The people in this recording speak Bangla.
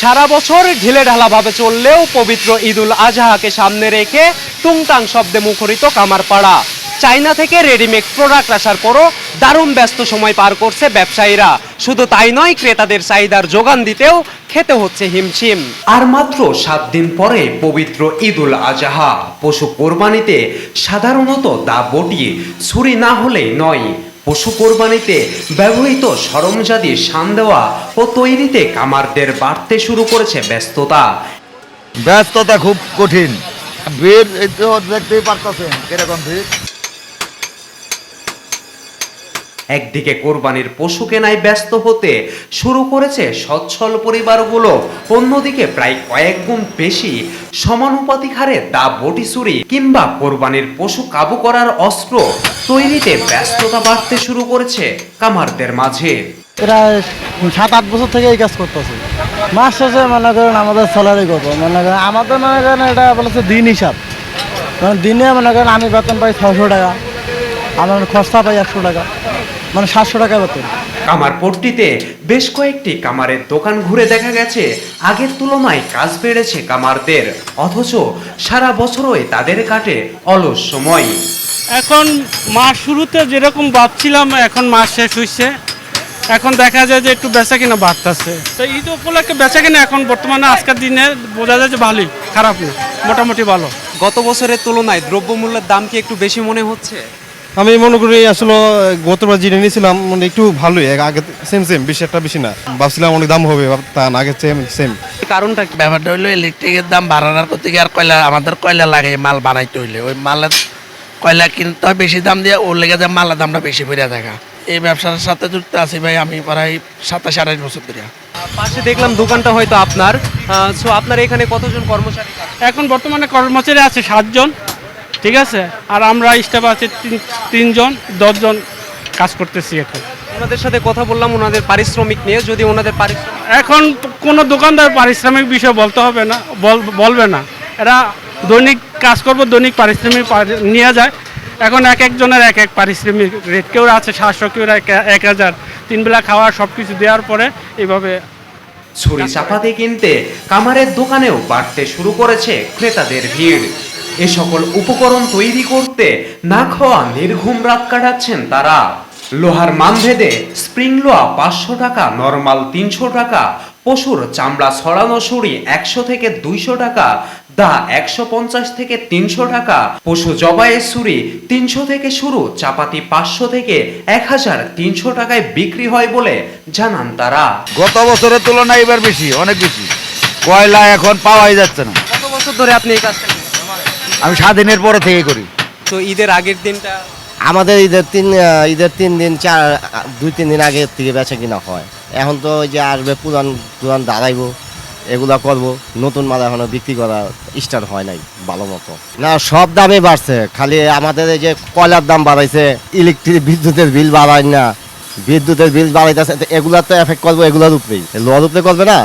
সারা বছর ঢিলে ঢালাভাবে চললেও পবিত্র ঈদুল আজহাকে সামনে রেখে টুংটাং শব্দে মুখরিত কামারপাড়া। চাইনা থেকে রেডিমেড প্রোডাক্ট আসার পরও দারুণ ব্যস্ত সময় পার করছে ব্যবসায়ীরা। শুধু তাই নয়, ক্রেতাদের চাহিদার যোগান দিতেও খেতে হচ্ছে হিমশিম। আর মাত্র সাত দিন পরে পবিত্র ঈদুল আজহা। পশু কোরবানিতে সাধারণত দা বটি, ছুরি না হলে নয়। পশু কোরবানিতে ব্যবহৃত সরঞ্জাদি সান দেওয়া ও তৈরিতে কামারদের বাড়তে শুরু করেছে ব্যস্ততা। ব্যস্ততা খুব কঠিন। ভিড় দেখতেই পারতেছেন কীরকম ভিড়। একদিকে কোরবানির পশু কেনায় ব্যস্ত হতে শুরু করেছে সচ্ছল পরিবারগুলো, অন্যদিকে প্রায় কয়েক গুণ বেশি সমানুপাতিক হারে দা বটি চুরি কিংবা কোরবানির পশু কাবু করার অস্ত্র তৈরিতে ব্যস্ততা বাড়তে শুরু করেছে কামারদের মাঝে। প্রায় সাত আট বছর থেকে এই কাজ করতেছি। মাস শেষে মনে করেন আমাদের স্যালারি কত? মনে করেন আমাদের মনে করেন এটা বলেছে দিন হিসাব। দিনে মনে করেন আমি বেতন পাই ছশো টাকা, আমার খরচা পাই একশো টাকা। মানে সাতশো টাকা বেতন কামার পট্টিতে বেশ কয়েকটি কামারের দোকান ঘুরে দেখা গেছে। আগের তুলনায় কাজ বেড়েছে কামারদের। অথচ সারা বছরই তাদের কাটে অলস সময় এখন মাস শুরুতে যেরকম ভাবছিলাম এখন মাস শেষ হয়েছে এখন দেখা যায় যে একটু বেচা কিনা বাড়তেছে। তো ঈদ উপলক্ষে বেচা কিনা এখন বর্তমানে আজকের দিনে বোঝা যায় যে ভালোই খারাপ না মোটামুটি ভালো। গত বছরের তুলনায় দ্রব্যমূল্যের দাম কি একটু বেশি মনে হচ্ছে? আমি মনে করি আসলে গতবার যেটা নিয়েছিলাম মানে একটু ভালোই আগে সেম সেম বেশি একটা বেশি না। ভাবছিলাম অনেক দাম হবে তা না আগে সেম সেম কারণটা কি? ব্যাপারটা হইল ইলেকট্রিকের দাম বাড়ানোর করতে গিয়ে আর কয়লা আমাদের কয়লা লাগে মাল বানাইতে হইলে? ওই মালের কয়লা কিনতে হয় বেশি দাম দিয়ে ওর লেগে যায় মালের দামটা বেশি বেড়ে দেখা এই ব্যবসার সাথে যুক্ত আছি ভাই আমি প্রায় সাতাশ আঠাশ বছর ধরে। পাশে দেখলাম দোকানটা হয়তো আপনার। সো আপনার এখানে কতজন কর্মচারী এখন বর্তমানে কর্মচারী আছে সাতজন। ঠিক আছে? আর আমরা স্টাফ আছে তিন- তিনজন দশজন কাজ করতেছি এখন। ওনাদের সাথে কথা বললাম ওনাদের পারিশ্রমিক নিয়ে। যদি ওনাদের পারিশ্রমিক এখন কোনো দোকানদার পারিশ্রমিক বিষয় বলতে হবে না বল- বলবে না। এরা দৈনিক কাজ করব দৈনিক পারিশ্রমিক নিয়ে যায়। এখন এক একজনের এক এক পারিশ্রমিক রেট কেউ আছে সাতশো কেউ এক- এক হাজার। তিন বেলা খাওয়া সব কিছু দেওয়ার পরে এইভাবে ছুরি চাপাতি কিনতে কামারের দোকানেও বাড়তে শুরু করেছে ক্রেতাদের ভিড়। এ সকল উপকরণ তৈরি করতে না খাওয়া নির্ঘুম রাত কাটাচ্ছেন তারা। লোহার মানভেদে স্প্রিং লোহা পাঁচশো টাকা নর্মাল তিনশো টাকা পশুর চামড়া ছড়ানো ছুরি একশো থেকে দুইশো টাকা দা একশো পঞ্চাশ থেকে তিনশো টাকা পশু জবাইয়ের সুরি তিনশো থেকে শুরু চাপাতি পাঁচশো থেকে এক হাজার তিনশো টাকায় বিক্রি হয় বলে জানান তারা। গত বছরের তুলনায় এবার বেশি অনেক বেশি। কয়লা এখন পাওয়াই যাচ্ছে না। কত বছর ধরে আপনি এই কাজটা? আমি স্বাধীনের পরে থেকে করি। তো ঈদের আগের দিনটা? আমাদের ঈদের তিন ঈদের তিন দিন চার দুই তিন দিন আগে থেকে বেচা কিনা হয়। এখন তো ওই যে আসবে পুরান পুরান দাঁড়াইবো এগুলা করব নতুন মাল এখনও বিক্রি করা স্টার্ট হয় নাই ভালো মতো। না সব দামই বাড়ছে খালি আমাদের এই যে কয়লার দাম বাড়াইছে ইলেকট্রিক বিদ্যুতের বিল বাড়ায় না বিদ্যুতের বিল বাড়াইতেছে তো এগুলার তো এফেক্ট করব এগুলোর উপরেই। লোয়ার উপরে করবে না?